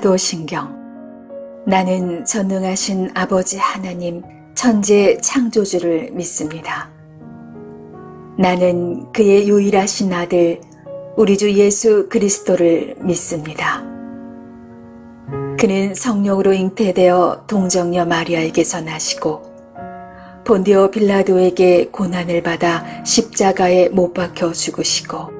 사도신경 나는 전능하신 아버지 하나님 천재 창조주를 믿습니다. 나는 그의 유일하신 아들 우리 주 예수 그리스도를 믿습니다. 그는 성령으로 잉태되어 동정녀 마리아에게서 나시고 본디오 빌라도에게 고난을 받아 십자가에 못 박혀 죽으시고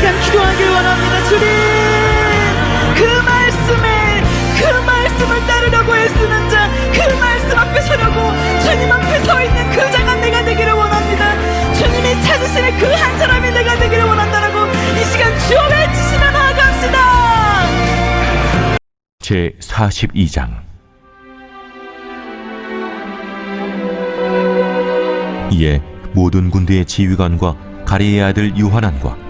시간 기도하길 원합니다. 주님, 그 말씀에, 그 말씀을 따르려고 애쓰는 자, 그 말씀 앞에 서려고 주님 앞에 서 있는 그 자가 내가 되기를 원합니다. 주님이 찾으시는 그 한 사람이 내가 되기를 원한다라고 이 시간 주여 외치시며 나아갑시다. 제 42장 이에 모든 군대의 지휘관과 가리의 아들 유한안과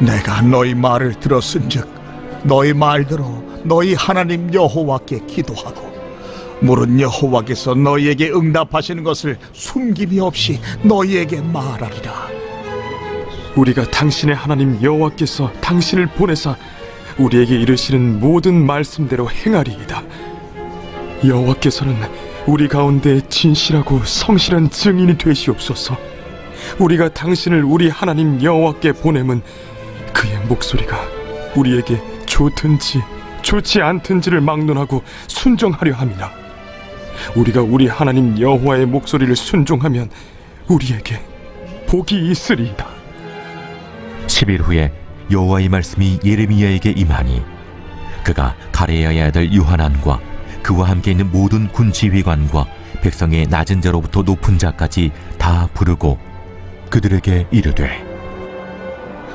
내가 너희 말을 들었은즉 너희 말대로 너희 하나님 여호와께 기도하고 물은 여호와께서 너희에게 응답하시는 것을 숨김이 없이 너희에게 말하리라 우리가 당신의 하나님 여호와께서 당신을 보내사 우리에게 이르시는 모든 말씀대로 행하리이다. 여호와께서는 우리 가운데 진실하고 성실한 증인이 되시옵소서. 우리가 당신을 우리 하나님 여호와께 보냄은 목소리가 우리에게 좋든지 좋지 않든지를 막론하고 순종하려 함이나 우리가 우리 하나님 여호와의 목소리를 순종하면 우리에게 복이 있으리이다. 10일 후에 여호와의 말씀이 예레미야에게 임하니 그가 가레야의 아들 유하난과 그와 함께 있는 모든 군 지휘관과 백성의 낮은 자로부터 높은 자까지 다 부르고 그들에게 이르되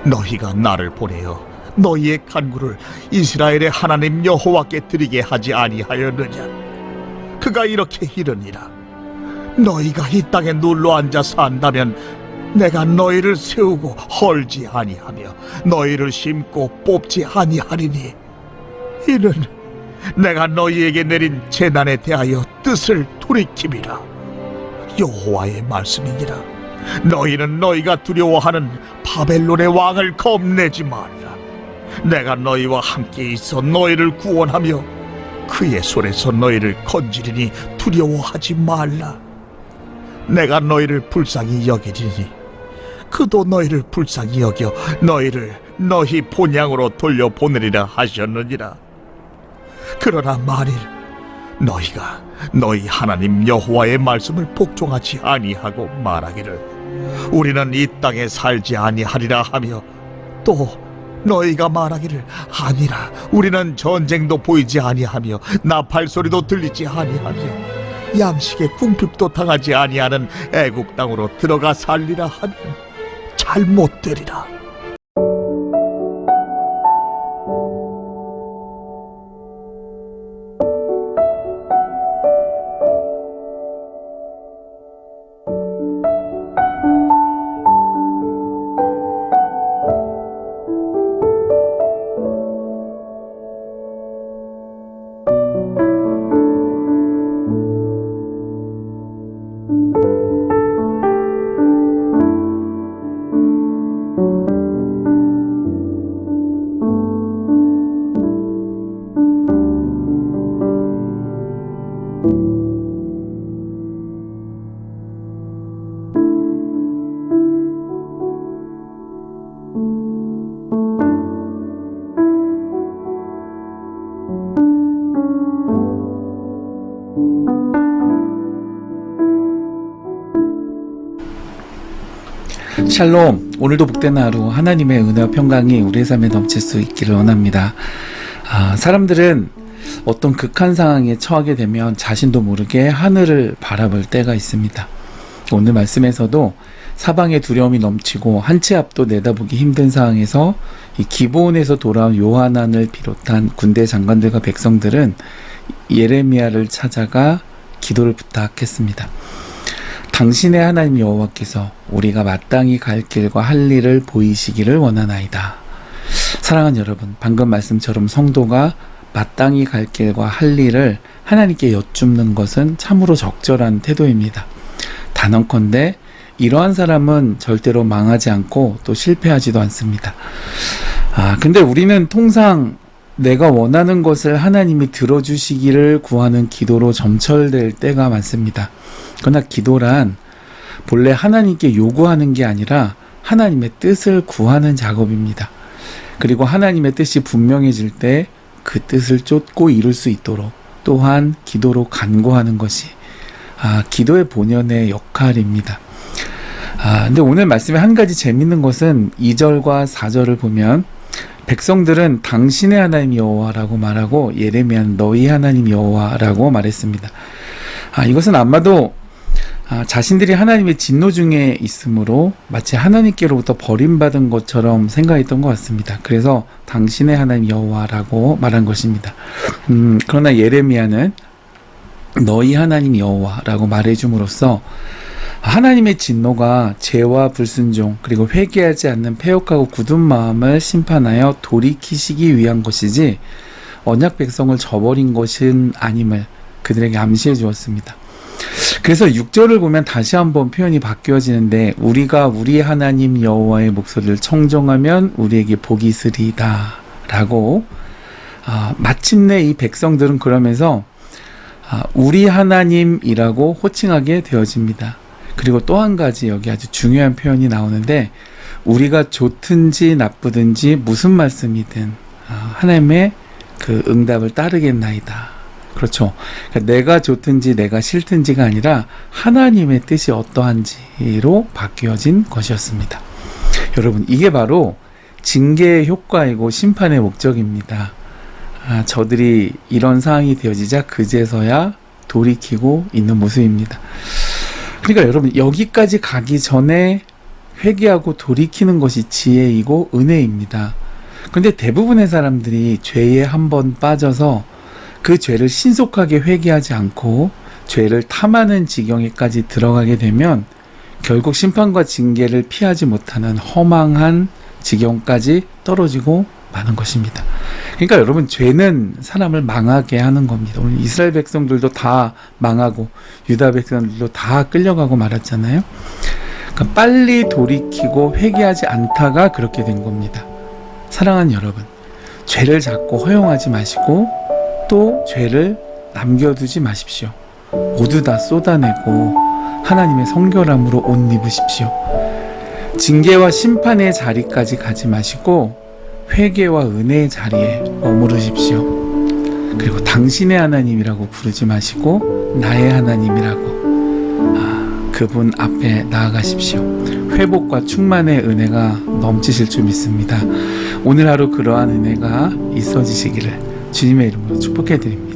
너희가 나를 보내어 너희의 간구를 이스라엘의 하나님 여호와께 드리게 하지 아니하였느냐? 그가 이렇게 이르니라. 너희가 이 땅에 눌러 앉아 산다면 내가 너희를 세우고 헐지 아니하며 너희를 심고 뽑지 아니하리니 이는 내가 너희에게 내린 재난에 대하여 뜻을 돌이킴이라. 여호와의 말씀이니라 너희는 너희가 두려워하는 바벨론의 왕을 겁내지 말라 내가 너희와 함께 있어 너희를 구원하며 그의 손에서 너희를 건지리니 두려워하지 말라. 내가 너희를 불쌍히 여기리니 그도 너희를 불쌍히 여겨 너희를 너희 본향으로 돌려보내리라 하셨느니라. 그러나 만일 너희가 너희 하나님 여호와의 말씀을 복종하지 아니하고 말하기를 우리는 이 땅에 살지 아니하리라 하며 또 너희가 말하기를 아니라 우리는 전쟁도 보이지 아니하며 나팔 소리도 들리지 아니하며 양식의 궁핍도 당하지 아니하는 애국 땅으로 들어가 살리라 하면 잘못 되리라. 샬롬. 오늘도 복된 하루 하나님의 은혜와 평강이 우리의 삶에 넘칠 수 있기를 원합니다. 아, 사람들은 어떤 극한 상황에 처하게 되면 자신도 모르게 하늘을 바라볼 때가 있습니다. 오늘 말씀에서도 사방에 두려움이 넘치고 한 치 앞도 내다보기 힘든 상황에서 이 기본에서 돌아온 요하난을 비롯한 군대 장관들과 백성들은 예레미야를 찾아가 기도를 부탁했습니다. 당신의 하나님 여호와께서 우리가 마땅히 갈 길과 할 일을 보이시기를 원하나이다. 사랑하는 여러분, 방금 말씀처럼 성도가 마땅히 갈 길과 할 일을 하나님께 여쭙는 것은 참으로 적절한 태도입니다. 단언컨대 이러한 사람은 절대로 망하지 않고 또 실패하지도 않습니다. 아, 근데 우리는 통상 내가 원하는 것을 하나님이 들어주시기를 구하는 기도로 점철될 때가 많습니다. 그러나 기도란 본래 하나님께 요구하는 게 아니라 하나님의 뜻을 구하는 작업입니다. 그리고 하나님의 뜻이 분명해질 때 그 뜻을 쫓고 이룰 수 있도록 또한 기도로 간구하는 것이 아, 기도의 본연의 역할입니다. 아, 근데 오늘 말씀에 한 가지 재밌는 것은 2절과 4절을 보면 백성들은 당신의 하나님 여호와라고 말하고 예레미야는 너희 하나님 여호와라고 말했습니다. 아, 이것은 아마도 아, 자신들이 하나님의 진노 중에 있으므로 마치 하나님께로부터 버림받은 것처럼 생각했던 것 같습니다. 그래서 당신의 하나님 여호와라고 말한 것입니다. 음, 그러나 예레미야는 너희 하나님 여호와라고 말해줌으로써 하나님의 진노가 죄와 불순종 그리고 회개하지 않는 폐역하고 굳은 마음을 심판하여 돌이키시기 위한 것이지 언약 백성을 저버린 것은 아님을 그들에게 암시해 주었습니다. 그래서 6절을 보면 다시 한번 표현이 바뀌어지는데 우리가 우리 하나님 여호와의 목소리를 청정하면 우리에게 복이 있으리다라고 아, 마침내 이 백성들은 그러면서 아, 우리 하나님이라고 호칭하게 되어집니다. 그리고 또 한 가지 여기 아주 중요한 표현이 나오는데 우리가 좋든지 나쁘든지 무슨 말씀이든 아, 하나님의 그 응답을 따르겠나이다. 그렇죠. 그러니까 내가 좋든지 내가 싫든지가 아니라 하나님의 뜻이 어떠한지로 바뀌어진 것이었습니다. 여러분, 이게 바로 징계의 효과이고 심판의 목적입니다. 아, 저들이 이런 상황이 되어지자 그제서야 돌이키고 있는 모습입니다. 그러니까 여러분, 여기까지 가기 전에 회개하고 돌이키는 것이 지혜이고 은혜입니다. 근데 대부분의 사람들이 죄에 한번 빠져서 그 죄를 신속하게 회개하지 않고 죄를 탐하는 지경에까지 들어가게 되면 결국 심판과 징계를 피하지 못하는 허망한 지경까지 떨어지고 마는 것입니다. 그러니까 여러분 죄는 사람을 망하게 하는 겁니다. 오늘 이스라엘 백성들도 다 망하고 유다 백성들도 다 끌려가고 말았잖아요. 그러니까 빨리 돌이키고 회개하지 않다가 그렇게 된 겁니다. 사랑하는 여러분, 죄를 자꾸 허용하지 마시고 또 죄를 남겨두지 마십시오. 모두 다 쏟아내고 하나님의 성결함으로 옷 입으십시오. 징계와 심판의 자리까지 가지 마시고 회개와 은혜의 자리에 머무르십시오. 그리고 당신의 하나님이라고 부르지 마시고 나의 하나님이라고 아, 그분 앞에 나아가십시오. 회복과 충만의 은혜가 넘치실 줄 믿습니다. 오늘 하루 그러한 은혜가 있어지시기를 주님의 이름으로 축복해 드립니다.